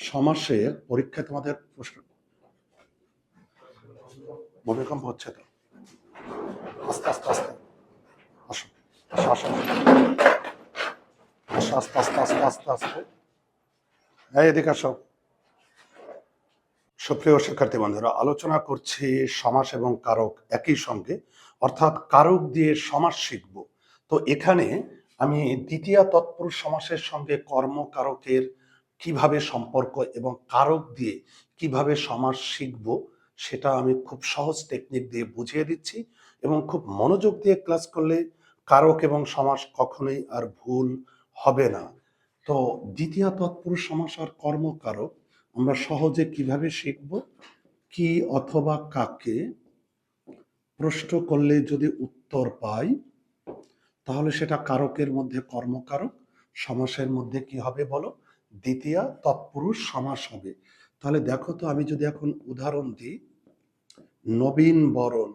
সমাসে পরীক্ষায় তোমাদের প্রশ্ন। ভূমিকম্প হচ্ছে তো? আস্তে আস্তে আস্তে। আসো আসো আসো। আসো, আস্তে আস্তে আস্তে আস্তে আস্তে। এই এদিকে আসো। সুপ্রিয় শিক্ষার্থী বন্ধুরা, আলোচনা করছি সমাস এবং কারক একই সঙ্গে, অর্থাৎ কারক দিয়ে সমাস শিখব। তো এখানে আমি দ্বিতীয় তৎপুরুষ সমাসের সঙ্গে কর্মকারকের কীভাবে সম্পর্ক এবং কারক দিয়ে কীভাবে সমাজ শিখব, সেটা আমি খুব সহজ টেকনিক দিয়ে বুঝিয়ে দিচ্ছি এবং খুব মনোযোগ দিয়ে ক্লাস করলে কারক এবং সমাস কখনোই আর ভুল হবে না। তো দ্বিতীয় তৎপুরুষ সমাস আর কর্মকারক, আমরা সহজে কীভাবে শিখব, কি অথবা কাকে? প্রশ্ন করলে যদি উত্তর পাই, তাহলে সেটা কারকের মধ্যে কর্মকারক, সমাসের মধ্যে কি হবে বলো? দ্বিতীয় তৎপুরুষ সমাস হবে। তাহলে দেখো তো আমি যদি এখন উদাহরণ দিই, নবীন বরণ।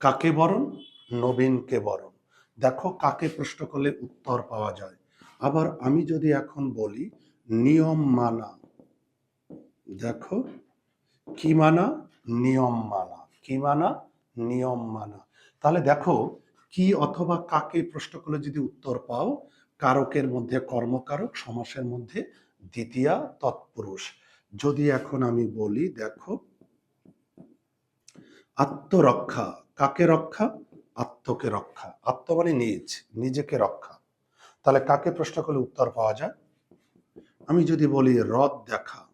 কাকে বরণ? নবীনকে বরণ। দেখো কাকে প্রশ্ন করলে উত্তর পাওয়া যায়। আবার আমি যদি এখন বলি, নিয়ম মানা। দেখো, কি মানা? নিয়ম মানা। কি মানা? নিয়ম মানা। তাহলে দেখো, কি অথবা কাকে প্রশ্ন করলে যদি উত্তর পাও কারকের মধ্যে কর্মকারক, সমাসের মধ্যে দ্বিতীয়া তৎপুরুষ। যদি এখন আমি বলি, দেখো, আত্মরক্ষা। কাকে রক্ষা? আত্মকে রক্ষা। আত্ম মানে নিজ, নিজেকে রক্ষা। তাহলে কাকে প্রশ্ন করলে উত্তর পাওয়া যায়? আমি যদি বলি, রথ দেখা।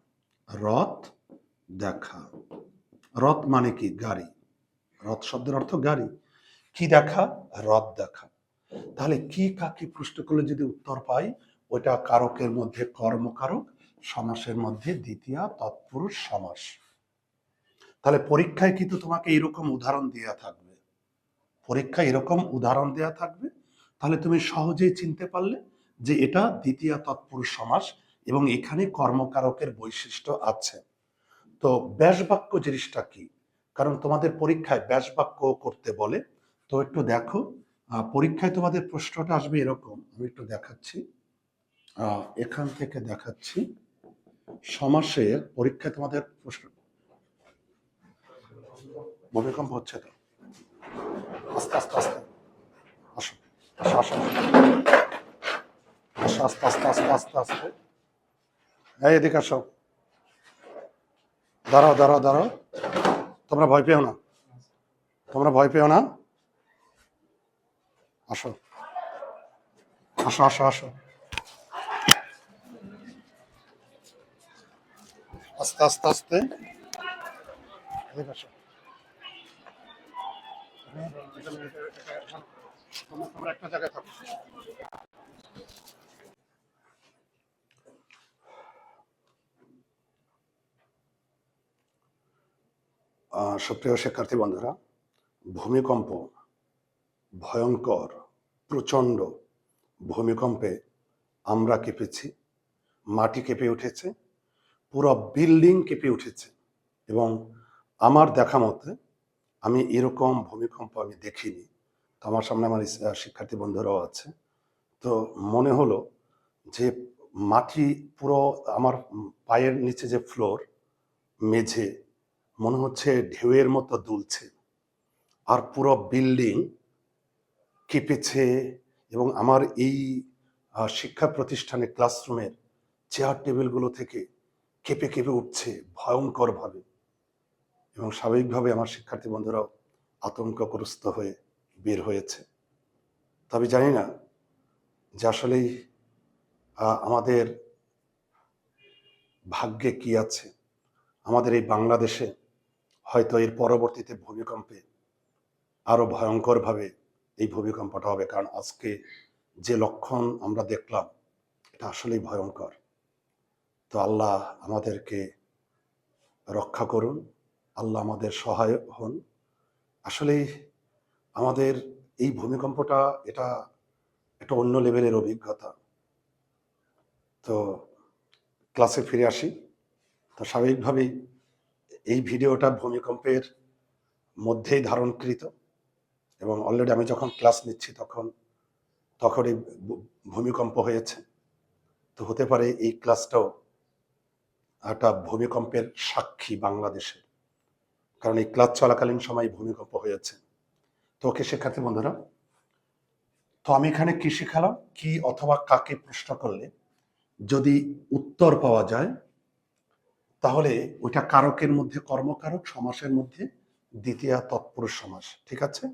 রথ দেখা। রথ মানে কি? গাড়ি। রথ শব্দের অর্থ গাড়ি। কি দেখা? রথ দেখা। তাহলে কি কাকে প্রশ্ন করলে যদি উত্তর পাই? ওইটা কারকের মধ্যে কর্মকারক, সমাসের মধ্যে দ্বিতীয়, তৎপুরুষ, সমাস। তাহলে পরীক্ষায় কিন্তু তোমাকে এরকম উদাহরণ দেওয়া থাকবে। পরীক্ষায় এরকম উদাহরণ দেওয়া থাকবে। তাহলে তুমি সহজেই চিনতে পারলে যে এটা দ্বিতীয়, তৎপুরুষ, সমাস এবং এখানে কর্মকারকের বৈশিষ্ট্য আছে। তো ব্যাস বাক্য জিনিসটা কি? কারণ তোমাদের পরীক্ষায় ব্যাস বাক্য করতে বলে। তো একটু দেখো। পরীক্ষায় তোমাদের প্রশ্নটা আসবে এরকম, আমি একটু দেখাচ্ছি। এখান থেকে দেখাচ্ছি। সমাসে পরীক্ষায় তোমাদের প্রশ্ন ভূমিকম্প হচ্ছে তো? আস্তে আস্তে আস্তে। আসো আসো আসো। আসো, আস্তে আস্তে আস্তে আস্তে আস্তে। এই এদিকে আসো। দাঁড়াও দাঁড়াও দাঁড়াও। তোমরা ভয় পেও না। তোমরা ভয় পেও না। আসো। আসো আসো আসো। আস্তে আস্তে আস্তে। সুপ্রিয় শিক্ষার্থী বন্ধুরা ভূমিকম্প ভয়ঙ্কর, প্রচণ্ড ভূমিকম্পে আমরা কেঁপেছি, মাটি কেঁপে উঠেছে, পুরো বিল্ডিং কেঁপে উঠেছে এবং আমার দেখা মতে আমি এরকম ভূমিকম্প আমি দেখিনি। তো আমার সামনে আমার শিক্ষার্থী বন্ধুরাও আছে। তো মনে হলো যে মাটি পুরো আমার পায়ের নিচে যে ফ্লোর, মেঝে মনে হচ্ছে ঢেউয়ের মতো দুলছে। আর পুরো বিল্ডিং কেঁপেছে এবং আমার এই শিক্ষা প্রতিষ্ঠানে ক্লাসরুমের চেয়ার টেবিলগুলো থেকে কেঁপে কেঁপে উঠছে ভয়ঙ্করভাবে। এবং স্বাভাবিকভাবে আমার শিক্ষার্থী বন্ধুরাও আতঙ্কগ্রস্ত হয়ে বের হয়েছে। তবে জানি না যে আসলেই আমাদের ভাগ্যে কি আছে। আমাদের এই বাংলাদেশে হয়তো এর পরবর্তীতে ভূমিকম্পে আরও ভয়ঙ্করভাবে এই ভূমিকম্পটা হবে। কারণ আজকে যে লক্ষণ আমরা দেখলাম, এটা আসলেই ভয়ঙ্কর। তো আল্লাহ আমাদেরকে রক্ষা করুন, আল্লাহ আমাদের সহায় হন। আসলেই আমাদের এই ভূমিকম্পটা, এটা একটা অন্য লেভেলের অভিজ্ঞতা। তো ক্লাসে ফিরে আসি। তো স্বাভাবিকভাবেই এই ভিডিওটা ভূমিকম্পের মধ্যেই ধারণকৃত। এবং অলরেডি আমি যখন ক্লাস নিচ্ছি তখন তখন এই ভূমিকম্প হয়েছে। তো হতে পারে এই ক্লাসটাও একটা ভূমিকম্পের সাক্ষী বাংলাদেশে। কারণ এই ক্লাস চলাকালীন সময় ভূমিকম্প হয়েছে। তো ওকে শিক্ষার্থী বন্ধুরা, তো আমি এখানে কি শিখালাম? কি অথবা কাকে প্রশ্ন করলে যদি উত্তর পাওয়া যায়, তাহলে ওইটা কারকের মধ্যে কর্মকারক, সমাসের মধ্যে দ্বিতীয় তৎপুরুষ সমাস, ঠিক আছে?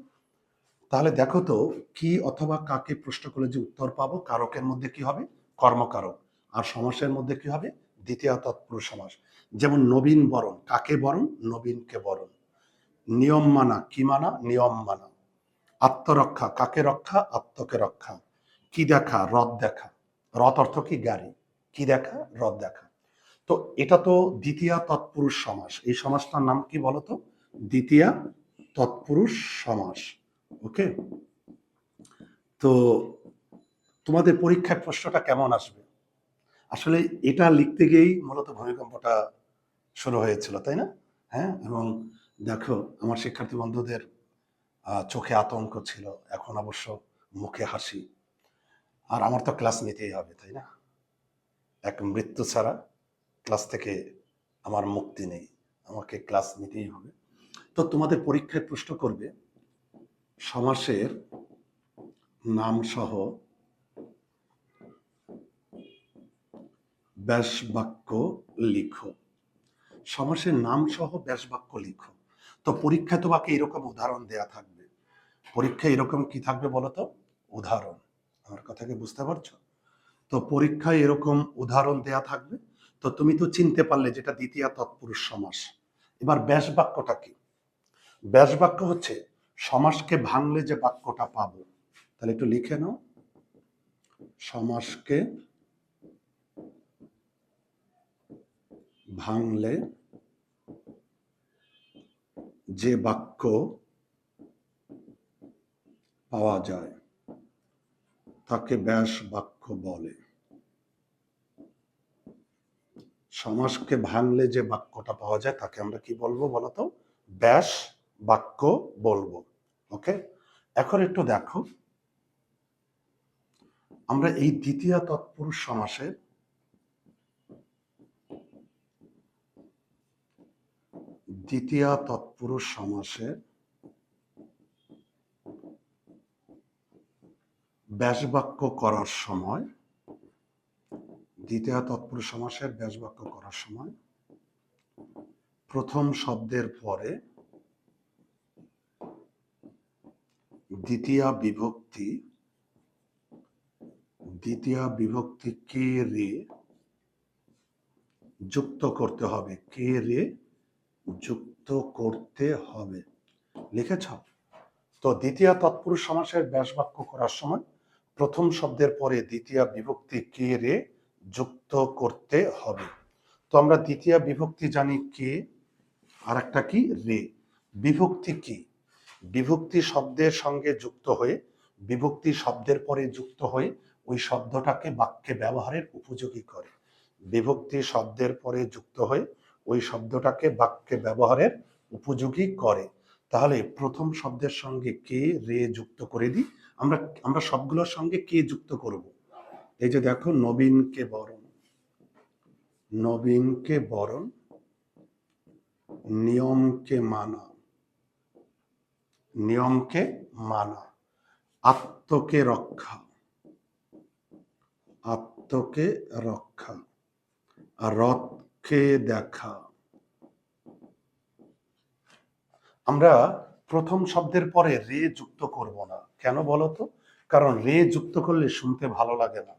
তাহলে দেখো তো, কি অথবা কাকে প্রশ্ন করলে যে উত্তর পাবো? কারকের মধ্যে কি হবে? কর্মকারক। আর সমাসের মধ্যে কি হবে? দ্বিতীয় তৎপুরুষ সমাস। যেমন নবীন বরণ, কাকে বরণ? নবীনকে বরণ। নিয়ম মানা, কি মানা? নিয়ম মানা। আত্মরক্ষা, কাকে রক্ষা? আত্মকে রক্ষা। কি দেখা? রথ দেখা। রথ অর্থ কি? গাড়ি। কি দেখা? রথ দেখা। তো এটা তো দ্বিতীয় তৎপুরুষ সমাস। এই সমাসটার নাম কি বলতো দ্বিতীয় তৎপুরুষ সমাস। ওকে? তো তোমাদের পরীক্ষায় প্রশ্নটা কেমন আসবে? আসলে এটা লিখতে গিয়েই মূলত ভূমিকম্পটা শুরু হয়েছিল, তাই না? হ্যাঁ? এবং দেখো, আমার শিক্ষার্থী বন্ধুদের চোখে আতঙ্ক ছিল, এখন অবশ্য মুখে হাসি। আর আমার তো ক্লাস নিতেই হবে, তাই না? এক মৃত্যু ছাড়া ক্লাস থেকে আমার মুক্তি নেই, আমাকে ক্লাস নিতেই হবে। তো তোমাদের পরীক্ষায় প্রশ্ন করবে সমাসের নাম সহ ব্যাস বাক্য লিখো। সমাসের নাম সহ ব্যাস বাক্য লিখো। তো পরীক্ষায় তোমাকে এরকম উদাহরণ দেয়া থাকবে। পরীক্ষায় এরকম কি থাকবে বলো তো? উদাহরণ। আমার কথাকে বুঝতে পারছ? তো পরীক্ষায় এরকম উদাহরণ দেয়া থাকবে। তো তুমি তো চিনতে পারলে যেটা দ্বিতীয় তৎপুরুষ সমাস। এবার ব্যাস বাক্যটা কি? ব্যাস বাক্য হচ্ছে সমাসকে ভাঙলে যে বাক্যটা পাবো, তাহলে একটু লিখে নাও। সমাসকে ভাঙলে যে বাক্য পাওয়া যায়, তাকে ব্যাস বাক্য বলে। সমাসকে ভাঙলে যে বাক্যটা পাওয়া যায়, তাকে আমরা কি বলব বলতো ব্যাস বাক্য বলব। ওকে এখন একটু দেখো। আমরা এই দ্বিতীয় তৎপুরুষ সমাসের দ্বিতীয় তৎপুরুষ সমাসের ব্যাসবাক্য করার সময়, দ্বিতীয় তৎপুরুষ সমাসের ব্যাসবাক্য করার সময় প্রথম শব্দের পরে দ্বিতীয় বিভক্তি দ্বিতীয় বিভক্তি কে রে যুক্ত করতে হবে? কে রে যুক্ত করতে হবে। লিখেছ? তো দ্বিতীয় তৎপুরুষ সমাসের ব্যাস বাক্য করার সময় প্রথম শব্দের পরে দ্বিতীয় বিভক্তি কে রে যুক্ত করতে হবে। তো আমরা দ্বিতীয় বিভক্তি জানি কে আর একটা কি? রে। বিভক্তি কি? বিভক্তি শব্দের সঙ্গে যুক্ত হয়ে, বিভক্তি শব্দের পরে যুক্ত হয়ে ওই শব্দটাকে বাক্যে ব্যবহারের উপযোগী করে। বিভক্তি শব্দের পরে যুক্ত হয়ে ওই শব্দটাকে বাক্যে ব্যবহারের উপযোগী করে। তাহলে প্রথম শব্দের সঙ্গে কে, রে যুক্ত করে দিই। আমরা আমরা সবগুলোর সঙ্গে কে যুক্ত করব? এই যে দেখো নবীনকে বরণ। নবীনকে বরণ নিয়মকে মানা। নিয়মকে মানা। আত্মকে রক্ষা। আত্মকে রক্ষা। আর রথকে দেখা। আমরা প্রথম শব্দের পরে রে যুক্ত করব না। কেন বলতো কারণ রে যুক্ত করলে শুনতে ভালো লাগে না।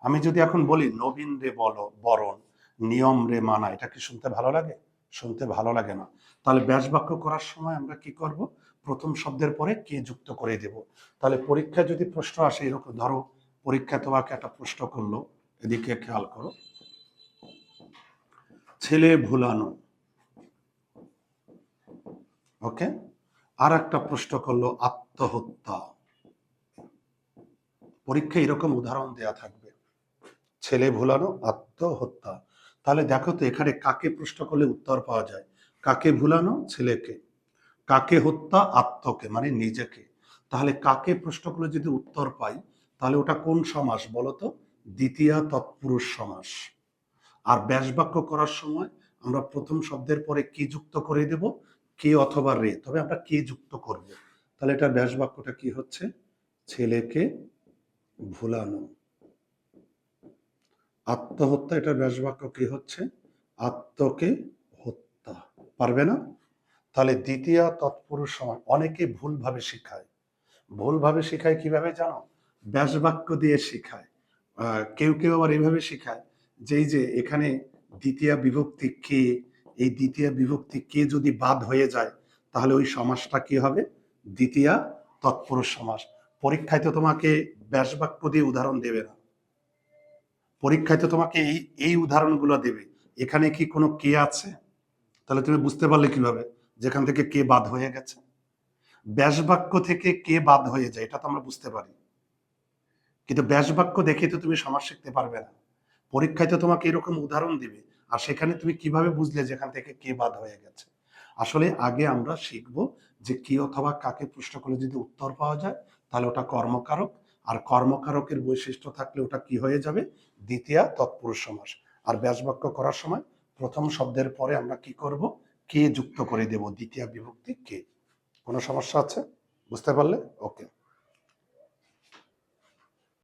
আমি যদি এখন বলি, নবীন রে বলো, বরণ, নিয়ম রে মানা, এটা কি শুনতে ভালো লাগে? শুনতে ভালো লাগে না। তাহলে ব্যাস বাক্য করার সময় আমরা কি করব? প্রথম শব্দের পরে কে যুক্ত করে দেব? তাহলে পরীক্ষা যদি প্রশ্ন আসে, এরকম ধরো, পরীক্ষা তোমাকে একটা প্রশ্ন করল, এদিকে খেয়াল করো। ছেলে ভুলানো। ওকে? আর একটা প্রশ্ন করল, আত্মহত্যা। পরীক্ষায় এরকম উদাহরণ দেয়া থাকবে। ছেলে ভুলানো, আত্মহত্যা। তাহলে দেখো তো এখানে কাকে প্রশ্ন করলে উত্তর পাওয়া যায়? কাকে ভুলানো? ছেলেকে। কাকে হত্যা? আত্মকে মানে নিজেকে। তাহলে কাকে প্রশ্ন করলে যদি উত্তর পাই, তাহলে ওটা কোন সমাস বলতো দ্বিতীয় তৎপুরুষ সমাস। আর ব্যাস বাক্য করার সময় আমরা প্রথম শব্দের পরে কি যুক্ত করে দেব? কে অথবা রে। তবে আমরা কে যুক্ত করব? তাহলে এটা ব্যাস বাক্যটা কি হচ্ছে? ছেলেকে ভুলানো। আত্মহত্যা এটা ব্যাস বাক্য কি হচ্ছে? আত্মকে হত্যা। পারবে না? তাহলে দ্বিতীয় তৎপুরুষ সময় অনেকে ভুলভাবে শেখায়। ভুলভাবে শেখায় কীভাবে জানো? ব্যাস বাক্য দিয়ে শিখায়। কেউ কেউ আবার এইভাবে শেখায় যে এই যে এখানে দ্বিতীয় বিভক্তি কে, এই দ্বিতীয় বিভক্তি কে যদি বাদ হয়ে যায়, তাহলে ওই সমাসটা কি হবে? দ্বিতীয় তৎপুরুষ সমাস পরীক্ষায় তো তোমাকে ব্যাস বাক্য দিয়ে উদাহরণ দেবে না। পরীক্ষায় তো তোমাকে এই এই উদাহরণগুলো দেবে। এখানে কি কোনো কে আছে? তাহলে তুমি বুঝতে পারলে কীভাবে যেখান থেকে কে বাদ হয়ে গেছে? ব্যাস বাক্য থেকে কে বাদ হয়ে যায়, এটা তো আমরা বুঝতে পারি। কিন্তু ব্যাস বাক্য দেখে তো তুমি সমাজ শিখতে পারবে না। পরীক্ষায় তো তোমাকে এরকম উদাহরণ দিবে। আর সেখানে তুমি কীভাবে বুঝলে যেখান থেকে কে বাদ হয়ে গেছে? আসলে আগে আমরা শিখব যে কি অথবা কাকে প্রশ্ন করলে যদি উত্তর পাওয়া যায়, তাহলে ওটা কর্মকারক আর কর্মকারকের বৈশিষ্ট্য থাকলে ওটা কি হয়ে যাবে? দ্বিতীয় তৎপুরুষ সমাস। আর ব্যাস বাক্য করার সময় প্রথম শব্দের পরে আমরা কি করব? কে যুক্ত করে দেব? দ্বিতীয় বিভক্তি কে? কোনো সমস্যা আছে? বুঝতে পারলে? ওকে।